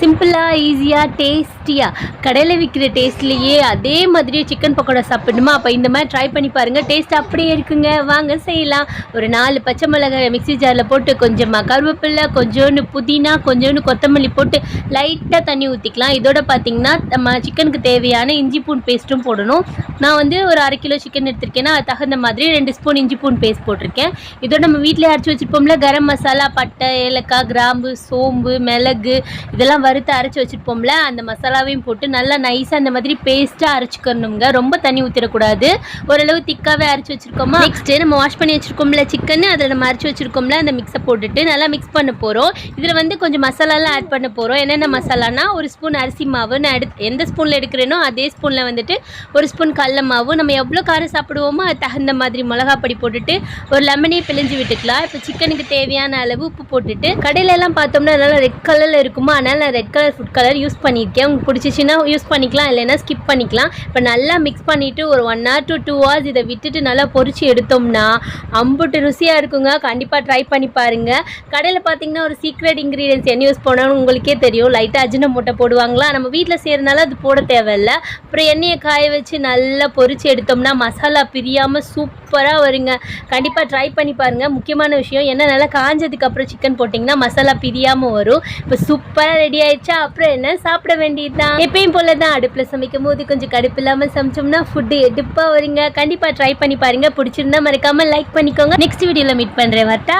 சிம்பிளாக ஈஸியாக டேஸ்டியாக கடையில் விற்கிற டேஸ்ட்லேயே அதே மாதிரியே சிக்கன் பக்கோடா சாப்பிடணுமா? அப்போ இந்த மாதிரி ட்ரை பண்ணி பாருங்கள் டேஸ்ட் அப்படியே இருக்குங்க. வாங்க செய்யலாம். ஒரு நாலு பச்சை மிளகாய் மிக்ஸி ஜாரில் போட்டு கொஞ்சமாக கருவேப்பிலை கொஞ்சோண்டு புதினா கொஞ்சோண்டு கொத்தமல்லி போட்டு லைட்டாக தண்ணி ஊற்றிக்கலாம் இதோட பார்த்தீங்கன்னா நம்ம சிக்கனுக்கு தேவையான இஞ்சி பூன் பேஸ்ட்டும் போடணும். நான் வந்து ஒரு அரை கிலோ சிக்கன் எடுத்திருக்கேன்னா அது தகுந்த மாதிரி ரெண்டு ஸ்பூன் இஞ்சி பூன் பேஸ்ட் போட்டிருக்கேன். இதோட நம்ம வீட்டில் அரைச்சி வச்சுருப்போம்ல கரம் மசாலா பட்டை ஏலக்காய் கிராம்பு சோம்பு மிளகு இதெல்லாம் வறுத்து அரைச்சி வச்சுருப்போம்ல அந்த மசாலாவையும் போட்டு நல்லா நைஸாக அந்த மாதிரி பேஸ்ட்டாக அரைச்சிக்கணுங்க. ரொம்ப தண்ணி ஊற்றிடக்கூடாது ஓரளவு திக்காகவே அரைச்சி வச்சுருக்கோமா? நெக்ஸ்ட்டு நம்ம வாஷ் பண்ணி வச்சுருக்கோம்ல சிக்கன் அதில் நம்ம அரைச்சி வச்சுருக்கோம்ல அந்த மிக்ஸை போட்டுட்டு நல்லா மிக்ஸ் பண்ண போகிறோம் இதில் வந்து கொஞ்சம் மசாலாலாம் ஆட் பண்ண போகிறோம் என்னென்ன மசாலானா ஒரு ஸ்பூன் அரிசி மாவு நான் எடுத்து எந்த ஸ்பூனில் எடுக்கிறேனோ அதே ஸ்பூனில் வந்துட்டு ஒரு ஸ்பூன் கடல மாவு. நம்ம எவ்வளோ காரம் சாப்பிடுவோமோ அது தகுந்த மாதிரி மிளகா பொடி போட்டுட்டு ஒரு லெமனே பிழிஞ்சு விட்டுக்கலாம். இப்போ சிக்கனுக்கு தேவையான அளவு உப்பு போட்டுட்டு கடையில எல்லாம் பார்த்தோம்னா நல்லா ரெட் கலரில் இருக்குமா? அதனால் நான் red colour food colour use பண்ணியிருக்கேன். உங்களுக்கு பிடிச்சிச்சின்னா யூஸ் பண்ணிக்கலாம் இல்லைன்னா ஸ்கிப் பண்ணிக்கலாம். இப்போ நல்லா மிக்ஸ் பண்ணிவிட்டு ஒரு one hour to two hours இதை விட்டுட்டு நல்லா பொரிச்சு எடுத்தோம்னா அம்புட்டு ருசியாக இருக்குங்க. கண்டிப்பாக ட்ரை பண்ணி பாருங்கள் கடையில் பார்த்தீங்கன்னா ஒரு சீக்ரெட் இன்க்ரீடியன்ஸ் என்ன யூஸ் பண்ணணும்னு உங்களுக்கே தெரியும். லைட்டாக அஜின மூட்டை போடுவாங்களா? நம்ம வீட்டில் செய்கிறனால அது போட தேவையில்ல. அப்புறம் எண்ணெயை காய வச்சு நல்லா பொறிச்சு எடுத்தோம்னா மசாலா பிரியாமல் சூப்பராக வருங்க. கண்டிப்பாக ட்ரை பண்ணி பாருங்கள் முக்கியமான விஷயம் என்ன நல்லா காஞ்சதுக்கப்புறம் சிக்கன் போட்டிங்கன்னா மசாலா பிரியாமல் வரும். இப்போ சூப்பராக ரெடியாக ஆயிடுச்சா அப்புறம் என்ன? சாப்பிட வேண்டியதுதான். எப்பயும் போல தான் அடுப்பில் சமைக்கும் போது கொஞ்சம் கடுப்பு இல்லாமல் சமைச்சோம்னா ஃபுட்டு எடுப்பாக வரீங்க கண்டிப்பாக ட்ரை பண்ணி பாருங்க. பிடிச்சிருந்தா மறக்காமல் லைக் பண்ணிக்கோங்க. நெக்ஸ்ட் வீடியோவில் மீட் பண்ணுறேன் வரட்டா?